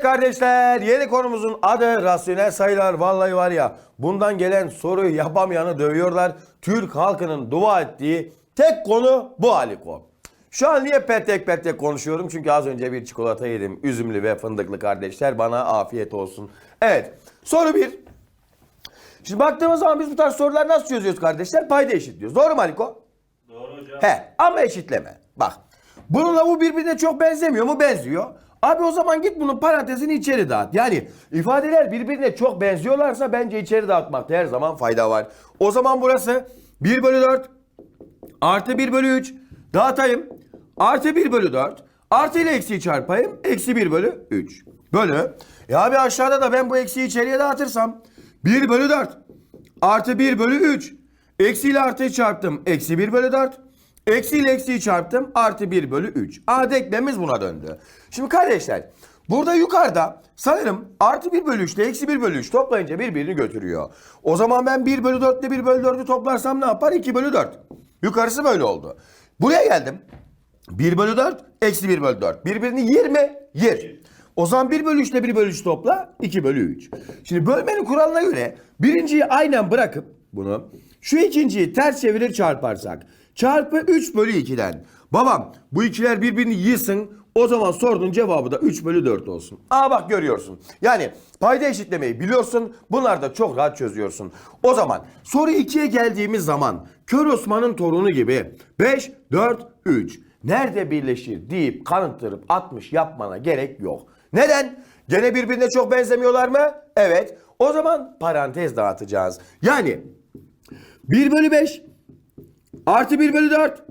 Evet kardeşler yeni konumuzun adı rasyonel sayılar. Vallahi var ya bundan gelen soruyu yapamayanı dövüyorlar. Türk halkının dua ettiği tek konu bu Aliko. Şu an niye petek petek konuşuyorum? Çünkü az önce bir çikolata yedim. Üzümlü ve fındıklı kardeşler. Bana afiyet olsun. Evet soru bir. Şimdi baktığımız zaman biz bu tarz soruları nasıl çözüyoruz kardeşler? Payda eşitliyoruz. Doğru mu Aliko? Doğru hocam. He ama eşitleme. Bak. Bununla bu birbirine çok benzemiyor mu? Benziyor. Abi o zaman git bunun parantezini içeri dağıt. Yani ifadeler birbirine çok benziyorlarsa bence içeri dağıtmakta her zaman fayda var. O zaman burası 1 bölü 4 artı 1 bölü 3 dağıtayım. Artı 1 bölü 4 artı ile eksiği çarpayım. Eksi 1 bölü 3 bölü. Ya abi aşağıda da ben bu eksiği içeriye dağıtırsam 1 bölü 4 artı 1 bölü 3 eksi ile artıyı çarptım. Eksi 1 bölü 4 eksi ile eksiği çarptım. Artı 1 bölü 3. A denklemimiz buna döndü. Şimdi kardeşler burada yukarıda sanırım artı 1 bölü 3 ile eksi 1 bölü 3 toplayınca birbirini götürüyor. O zaman ben 1 bölü 4 ile 1 bölü 4'ü toplarsam ne yapar? 2 bölü 4. Yukarısı böyle oldu. Buraya geldim. 1 bölü 4 eksi 1 bölü 4. Birbirini yer mi? Yer. O zaman 1 bölü 3 ile 1 bölü 3 topla 2 bölü 3. Şimdi bölmenin kuralına göre birinciyi aynen bırakıp bunu şu ikinciyi ters çevirir çarparsak çarpı 3 bölü 2'den. Babam bu ikiler birbirini yiyorsun o zaman sorduğun cevabı da 3 bölü 4 olsun. Aa bak görüyorsun. Yani payda eşitlemeyi biliyorsun. Bunlar da çok rahat çözüyorsun. O zaman soru 2'ye geldiğimiz zaman Kör Osman'ın torunu gibi 5, 4, 3 nerede birleşir deyip kanıttırıp 60 yapmana gerek yok. Neden? Gene birbirine çok benzemiyorlar mı? Evet. O zaman parantez dağıtacağız. Yani 1 bölü 5 artı 1 bölü 4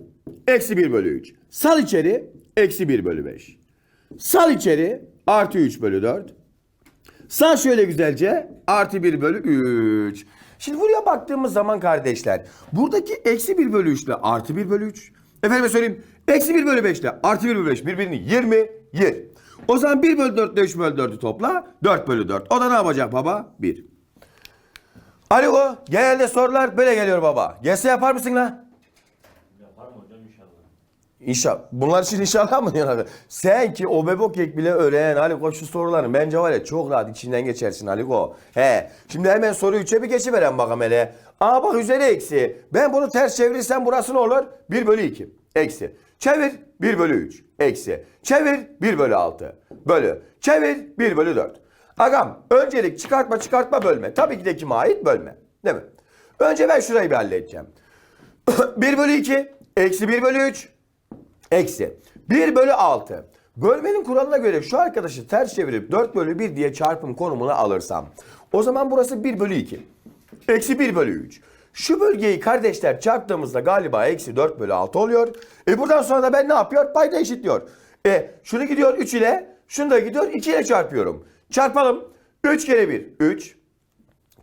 eksi 1 bölü 3. Sal içeri eksi 1 bölü 5. Sal içeri artı 3 bölü 4. Sağ şöyle güzelce artı 1 bölü 3. Şimdi buraya baktığımız zaman kardeşler buradaki eksi 1 bölü 3 ile artı 1 bölü 3. Efendime söyleyeyim eksi 1 bölü 5 ile artı 1 bölü 5 birbirini yer mi? Yer. O zaman 1 bölü 4 ile 3 bölü 4'ü topla 4 bölü 4. O da ne yapacak baba? 1. Alo genelde sorular böyle geliyor baba. Gelse yapar mısın lan? Yapar mı hocam inşallah? İnşallah. Bunlar için inşallah mı diyorsun abi? Sen ki o bebek kek bile öğren Aliko şu soruların bence var ya çok rahat içinden geçersin Aliko. He. Şimdi hemen soru 3'e bir geçiveren bakalım hele. Aa bak üzeri eksi. Ben bunu ters çevirirsem burası ne olur? 1 bölü 2. Eksi. Çevir 1 bölü 3. Eksi. Çevir 1 bölü 6. Bölü. Çevir 1 bölü 4. Agam öncelik çıkartma çıkartma bölme. Tabii ki de kime ait bölme. Değil mi? Önce ben şurayı bir halledeceğim. 1 bölü 2. Eksi 1 bölü 3. Eksi 1 bölü 6. Bölmenin kuralına göre şu arkadaşı ters çevirip 4 bölü 1 diye çarpım konumuna alırsam. O zaman burası 1 bölü 2. Eksi 1 bölü 3. Şu bölgeyi kardeşler çarptığımızda galiba eksi 4 bölü 6 oluyor. E buradan sonra da ben ne yapıyor? Payda eşitliyor. E şunu gidiyor 3 ile, şunu da gidiyor 2 ile çarpıyorum. Çarpalım. 3 kere 1 3.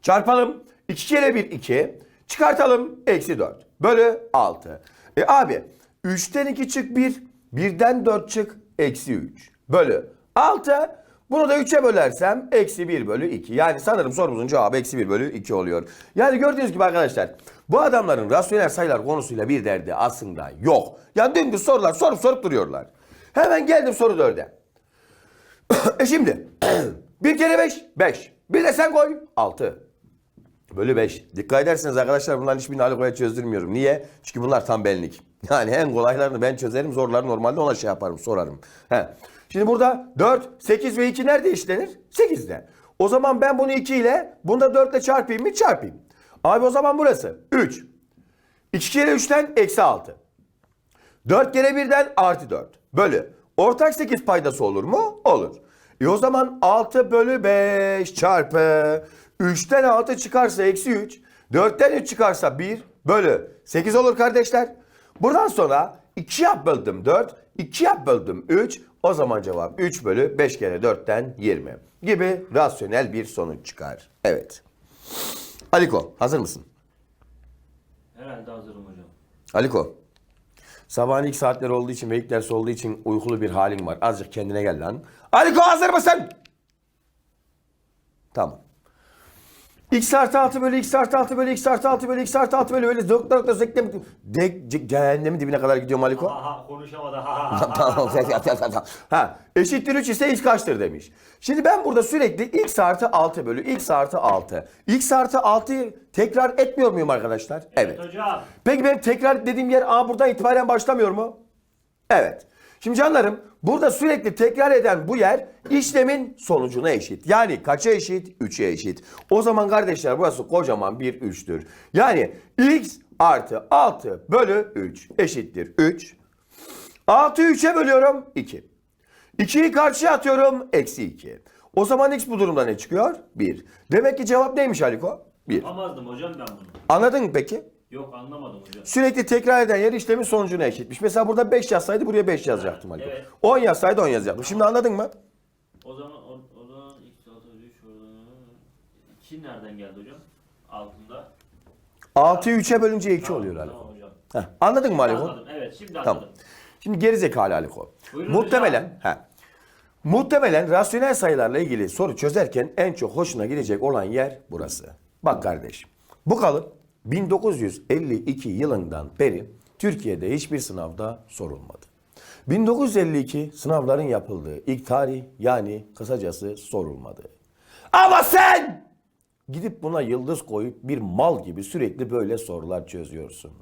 Çarpalım. 2 kere 1 2. Çıkartalım. Eksi 4. Bölü 6. E abi 3'ten 2 çık 1. 1'den 4 çık. Eksi 3. Bölü 6. Bunu da 3'e bölersem eksi 1 bölü 2. Yani sanırım sorumuzun cevabı eksi 1 bölü 2 oluyor. Yani gördüğünüz gibi arkadaşlar bu adamların rasyonel sayılar konusuyla bir derdi aslında yok. Yani dümdüz sorular sorup sorup duruyorlar. Hemen geldim soru 4'e. e şimdi 1 kere 5 5. Bir de sen koy 6. Bölü 5. Dikkat ederseniz arkadaşlar bunların hiçbirini Aliko'ya çözdürmüyorum. Niye? Çünkü bunlar tam benlik. Yani en kolaylarını ben çözerim. Zorları normalde ona şey yaparım sorarım. He. Şimdi burada 4, 8 ve 2 nerede işlenir? 8'de. O zaman ben bunu 2 ile bunu da 4 ile çarpayım mı? Çarpayım. Abi o zaman burası 3. 2 kere 3'ten eksi 6. 4 kere 1'den artı 4. Bölü. Ortak 8 paydası olur mu? Olur. E o zaman 6 bölü 5 çarpı 3'ten 6 çıkarsa eksi 3. 4'ten 3 çıkarsa 1 bölü 8 olur kardeşler. Buradan sonra 2 yap böldüm 4. 2 yap böldüm 3. O zaman cevap 3 bölü 5 kere 4'ten 20 gibi rasyonel bir sonuç çıkar. Evet. Aliko hazır mısın? Herhalde hazırım hocam. Aliko. Sabahın ilk saatleri olduğu için ve ilk ders olduğu için uykulu bir halin var. Azıcık kendine gel lan. Aliko hazır mısın? Tamam. X artı 6 bölü X artı 6 bölü X artı 6 bölü X artı 6 bölü öyle nokta nokta zeklem. De, ce- cehennemin dibine kadar gidiyor Maliko. Ha ha konuşamadı. Ha ha ha. Tamam. ha, eşittir 3 ise x kaçtır demiş. Şimdi ben burada sürekli x artı 6 bölü x artı 6. x artı 6'yı tekrar etmiyor muyum arkadaşlar? Evet. hocam. Peki benim tekrar dediğim yer A buradan itibaren başlamıyor mu? Evet. Şimdi canlarım burada sürekli tekrar eden bu yer işlemin sonucuna eşit. Yani kaça eşit? 3'e eşit. O zaman kardeşler burası kocaman bir 3'tür. Yani x artı 6 bölü 3 eşittir 3. 6'yı 3'e bölüyorum 2. 2'yi karşıya atıyorum eksi 2. O zaman x bu durumda ne çıkıyor? 1. Demek ki cevap neymiş Aliko? 1. Yapamazdım hocam ben bunu. Anladın mı peki? Yok anlamadım hocam. Sürekli tekrar eden yer işlemin sonucuna eşitmiş. Mesela burada 5 yazsaydı buraya 5 yazacaktım Aliko. Evet. 10 yazsaydı 10 yazacaktım. Şimdi anladın mı? O zaman o, o zaman x altı bölü üç oradan. 2 nereden geldi hocam? Altında. 6'yı 3'e bölünce 2 Tamam, oluyor tamam Aliko. hocam. Heh, anladın mı Aliko? Anladım. Evet şimdi Tamam. anladım. Şimdi geri zekalı Aliko. Buyurun Muhtemelen, he. Muhtemelen rasyonel sayılarla ilgili soru çözerken en çok hoşuna gidecek olan yer burası. Bak kardeş. Bu kalıp 1952 yılından beri Türkiye'de hiçbir sınavda sorulmadı. 1952 sınavların yapıldığı ilk tarih yani kısacası sorulmadı. Ama sen Gidip buna yıldız koyup bir mal gibi sürekli böyle sorular çözüyorsun.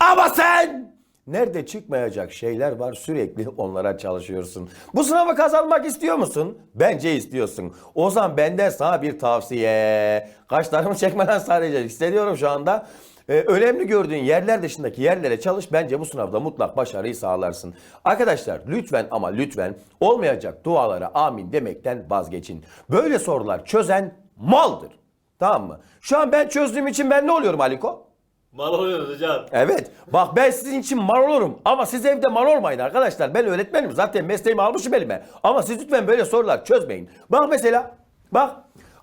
Ama sen nerede çıkmayacak şeyler var sürekli onlara çalışıyorsun. Bu sınavı kazanmak istiyor musun? Bence istiyorsun. O zaman benden sana bir tavsiye. Kaşlarımı çekmeden sadece hissediyorum şu anda. Ee, önemli gördüğün yerler dışındaki yerlere çalış. Bence bu sınavda mutlak başarıyı sağlarsın. Arkadaşlar lütfen ama lütfen olmayacak dualara amin demekten vazgeçin. Böyle sorular çözen maldır. Tamam mı? Şu an ben çözdüğüm için ben ne oluyorum Aliko? Mal oluyoruz hocam. Evet. Bak ben sizin için mal olurum. Ama siz evde mal olmayın arkadaşlar. Ben öğretmenim. Zaten mesleğimi almışım elime. Ama siz lütfen böyle sorular çözmeyin. Bak mesela. Bak.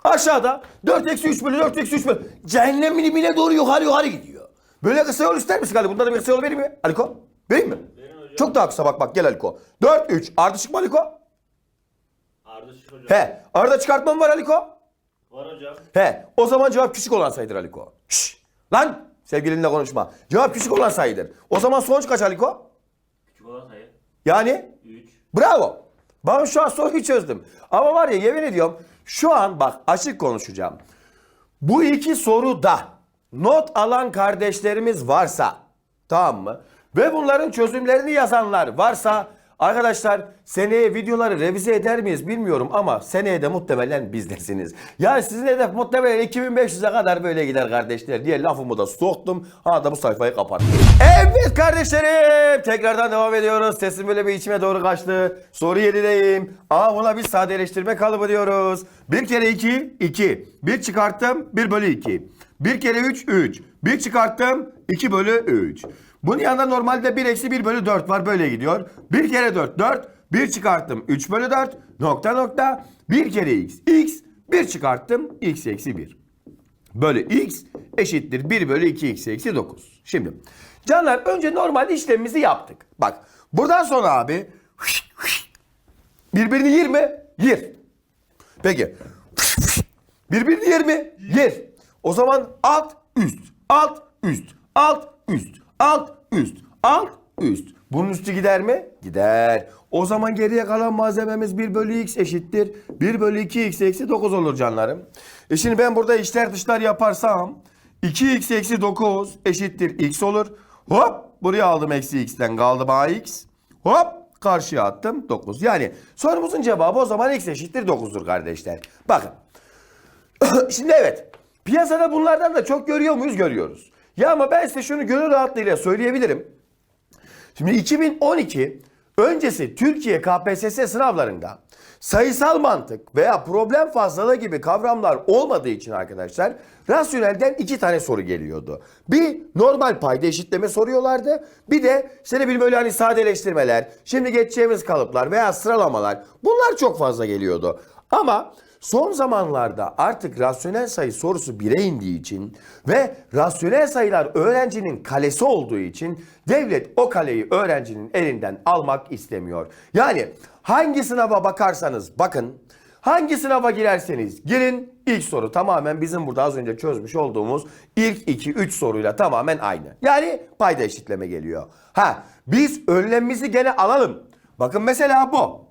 Aşağıda 4 eksi 3 bölü 4 eksi 3 bölü. Cehennem dibine doğru yukarı yukarı gidiyor. Böyle kısa yol ister misin Ali? Bunda da bir kısa yol vereyim mi? Aliko? Vereyim mi? Çok daha kısa bak bak gel Aliko. 4 3 ardışık mı Aliko? Ardışık hocam. He. Arada çıkartma mı var Aliko? Var hocam. He, o zaman cevap küçük olan sayıdır Aliko. Şşş, lan sevgilinle konuşma. Cevap küçük olan sayıdır. O zaman sonuç kaç Aliko? Küçük olan sayı. Yani 3. bravo. Ben şu an soruyu çözdüm. Ama var ya yemin ediyorum şu an bak açık konuşacağım. Bu iki soruda not alan kardeşlerimiz varsa tamam mı? Ve bunların çözümlerini yazanlar varsa arkadaşlar seneye videoları revize eder miyiz bilmiyorum ama seneye de muhtemelen bizdesiniz. Yani sizin hedef muhtemelen 2500'e kadar böyle gider kardeşler diye lafımı da soktum. Ha da bu sayfayı kapattım. Evet kardeşlerim tekrardan devam ediyoruz. Sesim böyle bir içime doğru kaçtı. Soru 7'deyim. Ama buna bir sadeleştirme kalıbı diyoruz. Bir kere 2, 2. Bir çıkarttım 1 bölü 2. Bir kere 3, 3. Bir çıkarttım 2 bölü 3. Bunun yanında normalde 1 eksi 1 bölü 4 var böyle gidiyor. Bir kere 4, 4. Bir çıkarttım 3 bölü 4. Nokta nokta. Bir kere x, x. Bir çıkarttım x eksi 1 bölü x eşittir 1 bölü 2x eksi 9. Şimdi canlar önce normal işlemimizi yaptık. Bak buradan sonra abi birbirini yer mi? Yer. Peki birbirini yer mi? Yer. O zaman alt üst alt üst alt üst alt üst alt üst. Bunun üstü gider mi? Gider. O zaman geriye kalan malzememiz 1 bölü x eşittir. 1 bölü 2x eksi 9 olur canlarım. E şimdi ben burada içler dışlar yaparsam 2x eksi 9 eşittir x olur. Hop buraya aldım eksi x'ten kaldı ax. Hop karşıya attım 9. Yani sorumuzun cevabı o zaman x eşittir 9'dur kardeşler. Bakın. Şimdi evet. Piyasada bunlardan da çok görüyor muyuz? Görüyoruz. Ya ama ben size şunu gönül rahatlığıyla söyleyebilirim. Şimdi 2012 öncesi Türkiye KPSS sınavlarında sayısal mantık veya problem fazlalığı gibi kavramlar olmadığı için arkadaşlar rasyonelden iki tane soru geliyordu. Bir normal payda eşitleme soruyorlardı. Bir de işte ne bileyim öyle hani sadeleştirmeler, şimdi geçeceğimiz kalıplar veya sıralamalar bunlar çok fazla geliyordu. Ama Son zamanlarda artık rasyonel sayı sorusu 1'e indiği için ve rasyonel sayılar öğrencinin kalesi olduğu için devlet o kaleyi öğrencinin elinden almak istemiyor. Yani hangi sınava bakarsanız bakın, Hangi sınava girerseniz girin ilk soru tamamen bizim burada az önce çözmüş olduğumuz ilk 2-3 soruyla tamamen aynı. Yani payda eşitleme geliyor. Ha biz önlemimizi gene alalım. Bakın mesela bu.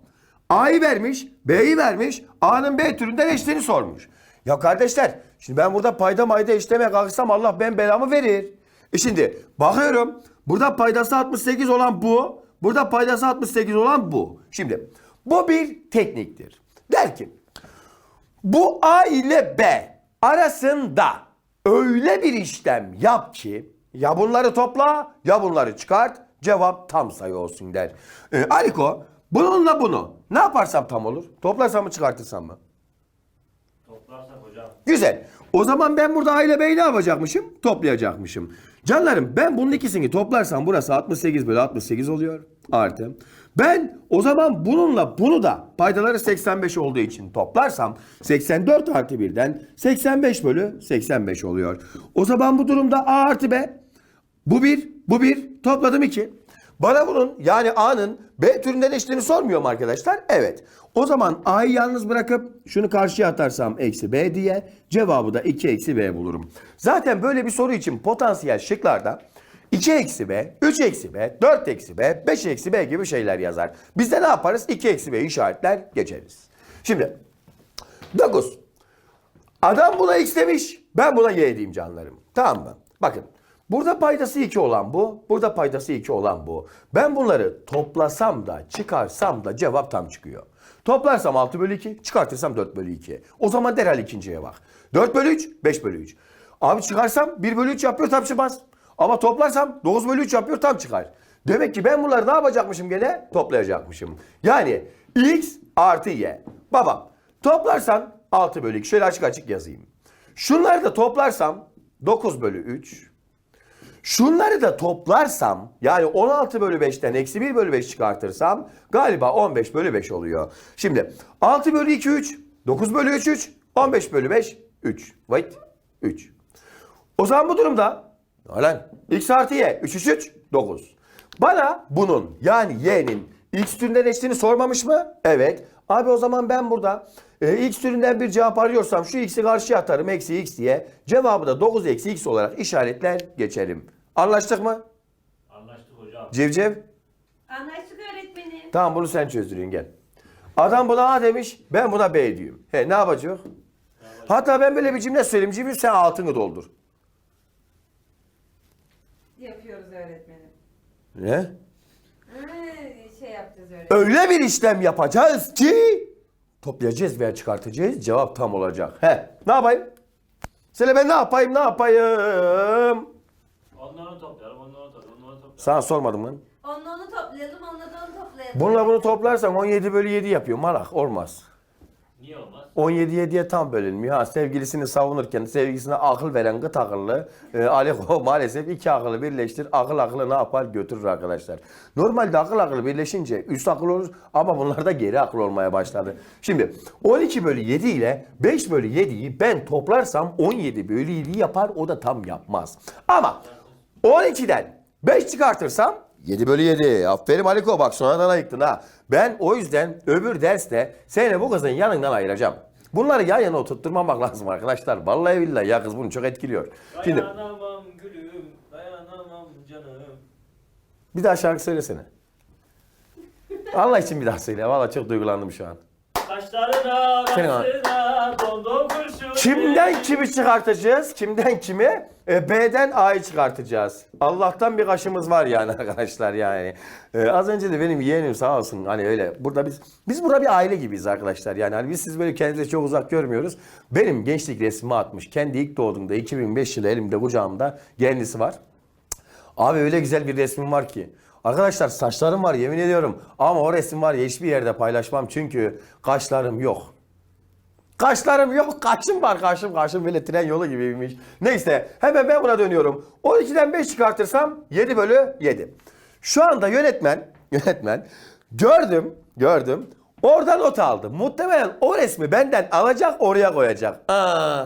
A'yı vermiş, B'yi vermiş, A'nın B türünden eşitini sormuş. Ya kardeşler, şimdi ben burada payda mayda eşitlemeye kalksam Allah ben belamı verir. E şimdi bakıyorum, burada paydası 68 olan bu, burada paydası 68 olan bu. Şimdi bu bir tekniktir. Der ki, bu A ile B arasında öyle bir işlem yap ki ya bunları topla ya bunları çıkart cevap tam sayı olsun der. Ee, Aliko bununla bunu ne yaparsam tam olur? Toplarsam mı çıkartırsam mı? Toplarsak hocam. Güzel. O zaman ben burada A ile B'yi ne yapacakmışım? Toplayacakmışım. Canlarım ben bunun ikisini toplarsam burası 68 bölü 68 oluyor. Artı. Ben o zaman bununla bunu da paydaları 85 olduğu için toplarsam 84 artı 1'den 85 bölü 85 oluyor. O zaman bu durumda A artı B. Bu bir, bu bir. Topladım iki. Bana bunun yani A'nın B türünden eşitliğini sormuyor mu arkadaşlar? Evet. O zaman A'yı yalnız bırakıp şunu karşıya atarsam eksi B diye cevabı da 2 eksi B bulurum. Zaten böyle bir soru için potansiyel şıklarda 2 eksi B, 3 eksi B, 4 eksi B, 5 eksi B gibi şeyler yazar. Biz de ne yaparız? 2 eksi B işaretler geçeriz. Şimdi 9. Adam buna x demiş. Ben buna y diyeyim canlarım. Tamam mı? Bakın. Burada paydası 2 olan bu. Burada paydası 2 olan bu. Ben bunları toplasam da çıkarsam da cevap tam çıkıyor. Toplarsam 6 bölü 2. Çıkartırsam 4 bölü 2. O zaman derhal ikinciye bak. 4 bölü 3. 5 bölü 3. Abi çıkarsam 1 bölü 3 yapıyor tam çıkmaz. Ama toplarsam 9 bölü 3 yapıyor tam çıkar. Demek ki ben bunları ne yapacakmışım gene? Toplayacakmışım. Yani x artı y. Babam toplarsan 6 bölü 2. Şöyle açık açık yazayım. Şunları da toplarsam 9 bölü 3. Şunları da toplarsam yani 16 bölü 5'ten eksi 1 bölü 5 çıkartırsam galiba 15 bölü 5 oluyor. Şimdi 6 bölü 2 3, 9 bölü 3 3, 15 bölü 5 3. Wait 3. O zaman bu durumda lan x artı y 3 3 3 9. Bana bunun yani y'nin x türünden eşitliğini sormamış mı? Evet. Abi o zaman ben burada e, x türünden bir cevap arıyorsam şu x'i karşıya atarım eksi x diye. Cevabı da 9 eksi x olarak işaretler geçerim. Anlaştık mı? Anlaştık hocam. Civciv. Anlaştık öğretmenim. Tamam bunu sen çözdürün gel. Adam buna A demiş ben buna B diyorum. He ne yapacak? Hatta ben böyle bir cümle söyleyeyim. Civciv sen altını doldur. Yapıyoruz öğretmenim. Ne? Yapacağız öğretmenim. Öyle bir işlem yapacağız ki toplayacağız veya çıkartacağız cevap tam olacak. He ne yapayım? Söyle ben ne yapayım ne yapayım? Onları toplayalım, onları toplayalım, onları toplayalım. Sana sormadım lan. Onunla onu toplayalım, onunla da onu toplayalım. Bununla bunu toplarsan 17 bölü 7 yapıyor. Malak olmaz. Niye olmaz? 17 7'ye tam bölünmüyor. Ha, sevgilisini savunurken sevgilisine akıl veren gıt akıllı e, Aliko maalesef iki akıllı birleştir. Akıl akıllı ne yapar götürür arkadaşlar. Normalde akıl akıllı birleşince üst akıl olur ama bunlar da geri akıl olmaya başladı. Şimdi 12 bölü 7 ile 5 bölü 7'yi ben toplarsam 17 bölü 7 yapar o da tam yapmaz. Ama 12'den 5 çıkartırsam 7 bölü 7. Aferin Aliko bak sonradan ayıktın ha. Ben o yüzden öbür derste seni bu kızın yanından ayıracağım. Bunları yan yana oturtturmamak lazım arkadaşlar. Vallahi billahi ya kız bunu çok etkiliyor. Şimdi Dayanamam gülüm, dayanamam canım. bir daha şarkı söylesene. Allah için bir daha söyle. Vallahi çok duygulandım şu an. Saçlarına, Senin dondum kurşun. Kimden kimi çıkartacağız? Kimden kimi? E, B'den A'yı çıkartacağız. Allah'tan bir kaşımız var yani arkadaşlar yani. E, az önce de benim yeğenim sağ olsun hani öyle. Burada biz biz burada bir aile gibiyiz arkadaşlar. Yani hani biz siz böyle kendinizi çok uzak görmüyoruz. Benim gençlik resmimi atmış. Kendi ilk doğduğumda 2005 yılı elimde kucağımda kendisi var. Abi öyle güzel bir resmim var ki. Arkadaşlar saçlarım var yemin ediyorum. Ama o resim var ya hiçbir yerde paylaşmam. Çünkü kaşlarım yok. Kaşlarım yok. Kaşım var kaşım. Kaşım böyle tren yolu gibiymiş. Neyse hemen ben buna dönüyorum. 12'den 5 çıkartırsam 7 bölü 7. Şu anda yönetmen, yönetmen gördüm, gördüm. Orada not aldı. Muhtemelen o resmi benden alacak oraya koyacak. Aa.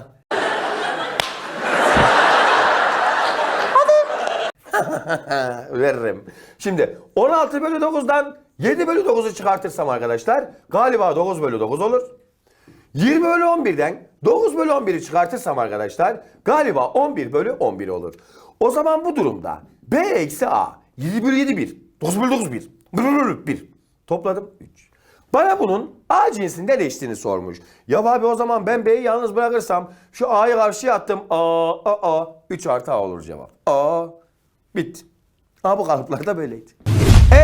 veririm. Şimdi 16 bölü 9'dan 7 bölü 9'u çıkartırsam arkadaşlar galiba 9 bölü 9 olur. 20 bölü 11'den 9 bölü 11'i çıkartırsam arkadaşlar galiba 11 bölü 11 olur. O zaman bu durumda B eksi A 7 bölü 7 1. 9 bölü 9 1. 1 bölü 1. Topladım 3. Bana bunun A cinsinden eşitini sormuş. Ya abi o zaman ben B'yi yalnız bırakırsam şu A'yı karşıya attım. A, A, A. 3 artı A olur cevap. A. Bitti. Ha bu kalıplarda böyleydi.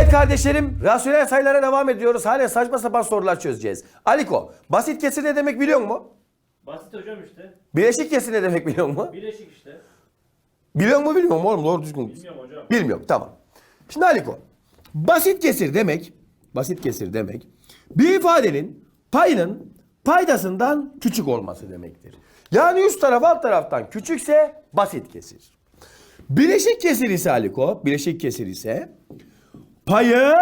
Evet kardeşlerim, rasyonel sayılara devam ediyoruz. Hala saçma sapan sorular çözeceğiz. Aliko, basit kesir ne demek biliyor musun? Basit hocam işte. Bileşik kesir ne demek biliyor musun? Bileşik işte. Biliyor musun bilmiyor musun oğlum doğru düzgün. Bilmiyorum hocam. Bilmiyorum tamam. Şimdi Aliko, basit kesir demek, basit kesir demek bir ifadenin payının paydasından küçük olması demektir. Yani üst taraf alt taraftan küçükse basit kesir. Bileşik kesir ise Aliko, bileşik kesir ise payı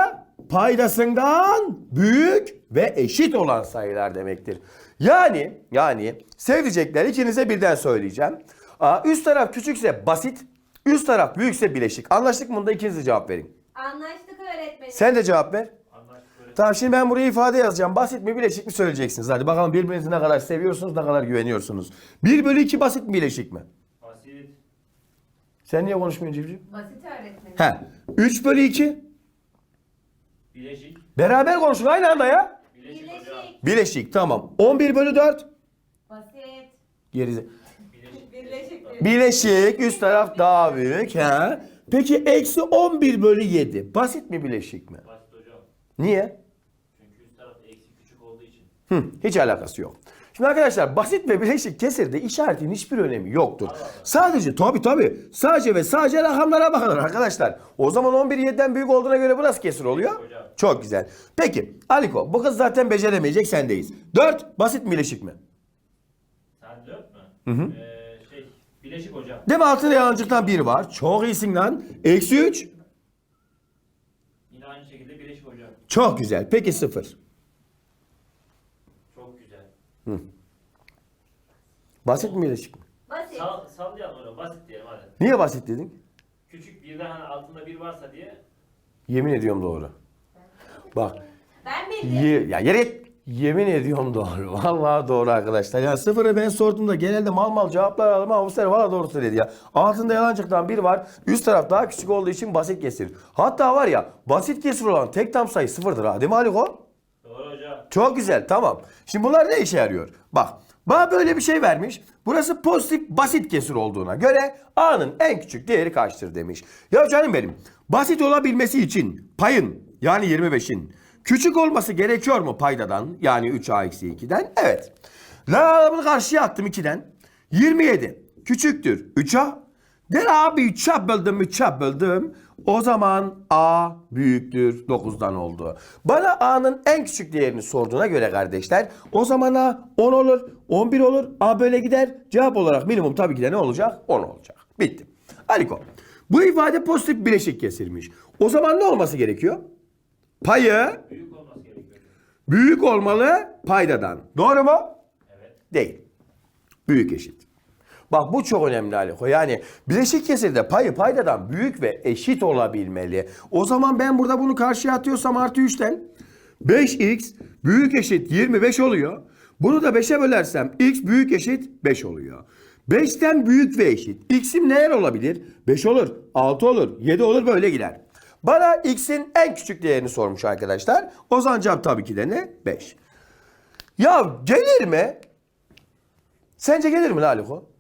paydasından büyük ve eşit olan sayılar demektir. Yani yani sevdicekler ikinize birden söyleyeceğim. Aa, üst taraf küçükse basit, üst taraf büyükse bileşik. Anlaştık mı? Bunda ikiniz de cevap verin. Anlaştık öğretmenim. Sen de cevap ver. Tamam şimdi ben buraya ifade yazacağım. Basit mi bileşik mi söyleyeceksiniz. Hadi bakalım birbirinizi ne kadar seviyorsunuz, ne kadar güveniyorsunuz. 1 bölü 2 basit mi bileşik mi? Basit. Sen niye konuşmuyorsun Civciv? Basit öğretmenim. He. 3 bölü 2. Bileşik. Beraber konuşun aynı anda ya. Bileşik, hocam. Birleşik. Bileşik tamam. 11 bölü 4. Basit. Gerize. Bileşik. Birleşik. Bileşik üst taraf daha büyük. He. Peki eksi 11 bölü 7. Basit mi bileşik mi? Basit hocam. Niye? Çünkü üst taraf eksi küçük olduğu için. Hı, hiç alakası yok. Şimdi arkadaşlar basit ve bileşik kesirde işaretin hiçbir önemi yoktur. Sadece tabi tabi sadece ve sadece rakamlara bakılır arkadaşlar. O zaman 11 7'den büyük olduğuna göre bu nasıl kesir oluyor? Çok güzel. Peki Aliko bu kız zaten beceremeyecek sendeyiz. 4 basit mi bileşik mi? Sen dört mü? Hı hı. Ee, şey, bileşik hocam. Değil mi altında yalancıktan 1 var. Çok iyisin lan. Eksi 3. Yine aynı şekilde bileşik hocam. Çok güzel. Peki 0. Güzel. Basit mi bileşik mi? Basit. Sal, sallayalım hocam. Basit diyelim hadi. Niye basit dedin? Küçük birden hani altında bir varsa diye. Yemin ediyorum doğru. Bak Ben bildim. Ye, ya yere. Yemin ediyorum doğru. Vallahi doğru arkadaşlar. Ya sıfırı ben sorduğumda genelde mal mal cevaplar aldım ama bu sefer valla doğru söyledi ya. Altında yalancıktan bir var. Üst taraf daha küçük olduğu için basit kesir. Hatta var ya basit kesir olan tek tam sayı sıfırdır ha. Değil mi Haliko? Çok güzel tamam. Şimdi bunlar ne işe yarıyor? Bak bana böyle bir şey vermiş. Burası pozitif basit kesir olduğuna göre A'nın en küçük değeri kaçtır demiş. Ya canım benim basit olabilmesi için payın yani 25'in küçük olması gerekiyor mu paydadan yani 3A eksi 2'den? Evet. La bunu karşıya attım 2'den. 27 küçüktür 3A. Der abi 3'e böldüm 3'e böldüm. O zaman A büyüktür 9'dan oldu. Bana A'nın en küçük değerini sorduğuna göre kardeşler o zaman A 10 olur 11 olur A böyle gider. Cevap olarak minimum tabii ki de ne olacak? 10 olacak. Bitti. Aliko bu ifade pozitif bileşik kesilmiş. O zaman ne olması gerekiyor? Payı Büyük olması gerekiyor. büyük olmalı paydadan. Doğru mu? Evet. Değil. Büyük eşit. Bak bu çok önemli Aliko. Yani bileşik kesirde payı paydadan büyük ve eşit olabilmeli. O zaman ben burada bunu karşıya atıyorsam artı 3'ten 5x büyük eşit 25 oluyor. Bunu da 5'e bölersem x büyük eşit 5 oluyor. 5'ten büyük ve eşit. X'im neler olabilir? 5 olur, 6 olur, 7 olur böyle gider. Bana x'in en küçük değerini sormuş arkadaşlar. O zaman cevap tabii ki de ne? 5. Ya gelir mi? Sence gelir mi Laliko?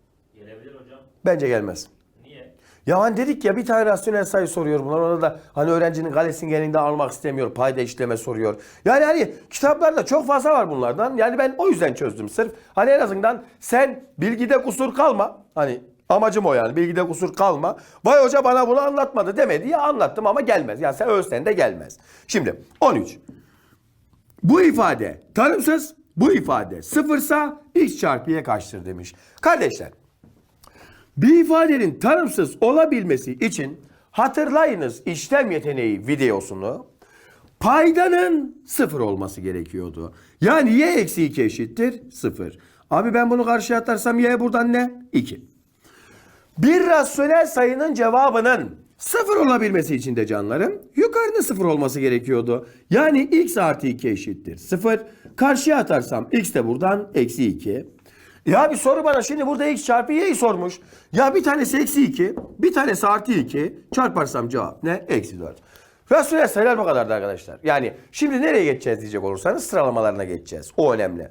Bence gelmez. Niye? Ya hani dedik ya bir tane rasyonel sayı soruyor bunlar. Ona da hani öğrencinin galesini genelinde almak istemiyor. Payda işleme soruyor. Yani hani kitaplarda çok fazla var bunlardan. Yani ben o yüzden çözdüm sırf. Hani en azından sen bilgide kusur kalma. Hani amacım o yani bilgide kusur kalma. Vay hoca bana bunu anlatmadı demedi ya anlattım ama gelmez. Yani sen ölsen de gelmez. Şimdi 13. Bu ifade tanımsız, bu ifade sıfırsa x çarpı y kaçtır demiş. Kardeşler bir ifadenin tanımsız olabilmesi için hatırlayınız işlem yeteneği videosunu paydanın sıfır olması gerekiyordu. Yani y eksi 2 eşittir sıfır. Abi ben bunu karşıya atarsam y buradan ne? 2. Bir rasyonel sayının cevabının Sıfır olabilmesi için de canlarım yukarıda sıfır olması gerekiyordu. Yani x artı 2 eşittir. Sıfır. Karşıya atarsam x de buradan eksi 2. Ya bir soru bana şimdi burada x çarpı y'yi sormuş. Ya bir tanesi eksi 2, bir tanesi artı 2. Çarparsam cevap ne? Eksi 4. Ve süre sayılar bu kadardı arkadaşlar. Yani şimdi nereye geçeceğiz diyecek olursanız sıralamalarına geçeceğiz. O önemli.